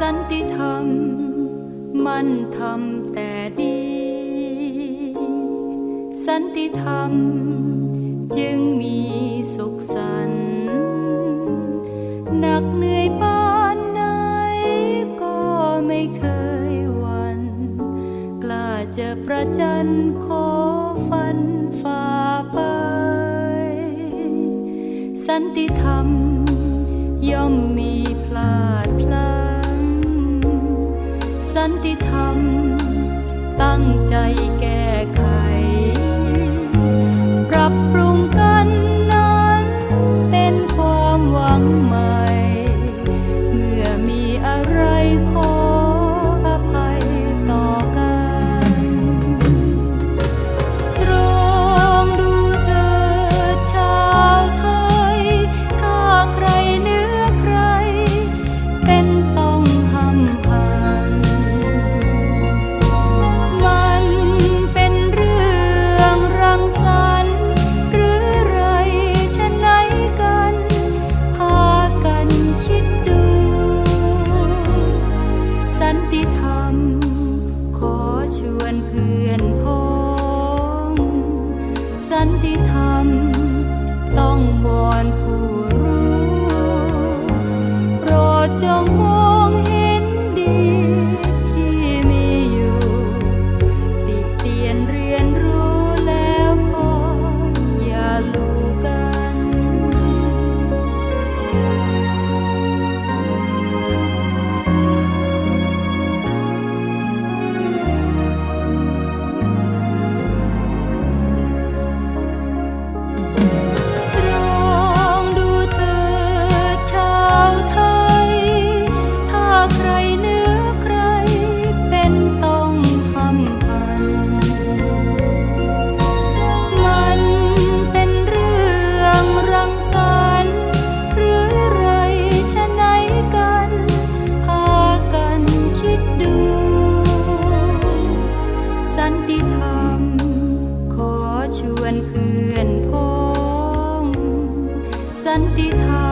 สันติธรรม มันทำแต่ดี สันติธรรม จึงมีสุขสันต์หนักเหนื่อยปานไหนก็ไม่เคยวัน กล้าจะประจันขอฟันฝ่าไป สันติธรรมย่อมมี สันติธรรม ตั้งใจแก้ Thời ติธรรม ขอชวนเพื่อนพ้อง สันติธรรม